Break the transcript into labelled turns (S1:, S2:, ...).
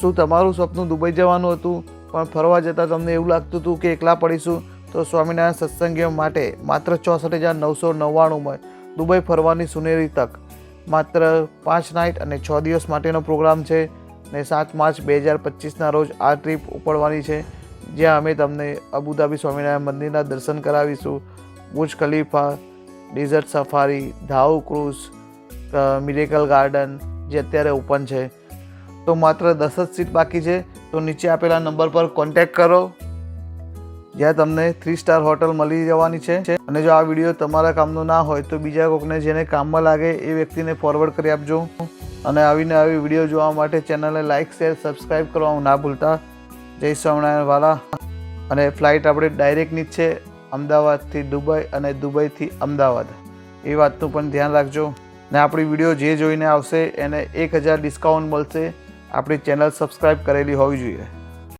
S1: શું તમારું સપનું દુબઈ જવાનું હતું? પણ ફરવા જતાં તમને એવું લાગતું હતું કે એકલા પડીશું? તો સ્વામિનારાયણ સત્સંગીઓ માટે માત્ર ચોસઠ હજાર નવસો નવ્વાણુંમાં દુબઈ ફરવાની સુનેરી તક. માત્ર પાંચ નાઇટ અને છ દિવસ માટેનો પ્રોગ્રામ છે ને સાત માર્ચ બે હજાર પચીસના રોજ આ ટ્રીપ ઉપડવાની છે. જ્યાં અમે તમને અબુધાબી સ્વામિનારાયણ મંદિરના દર્શન કરાવીશું. Burj Khalifa, desert safari, dhow cruise miracle garden જે અત્યારે ઓપન છે. તો માત્ર દસ જ સીટ બાકી છે. તો નીચે આપેલા નંબર પર કોન્ટેક્ટ કરો. જ્યાં તમને થ્રી સ્ટાર હોટલ મળી જવાની છે. અને જો આ વીડિયો તમારા કામનો ના હોય તો બીજા કોઈકને જેને કામમાં લાગે એ વ્યક્તિને ફોરવર્ડ કરી આપજો. અને આવીને આવી વીડિયો જોવા માટે ચેનલને લાઇક શેર સબસ્ક્રાઈબ કરવાનું ના ભૂલતા. જય સ્વામિનારાયણ વાલા અને ફ્લાઇટ આપણે ડાયરેક્ટની જ છે. અમદાવાદથી દુબઈ અને દુબઈથી અમદાવાદ. એ વાતનું પણ ધ્યાન રાખજો. ને આપણી વીડિયો જે જોઈને આવશે એને એક હજાર ડિસ્કાઉન્ટ મળશે. આપણી ચેનલ સબસ્ક્રાઈબ કરેલી હોવી જોઈએ.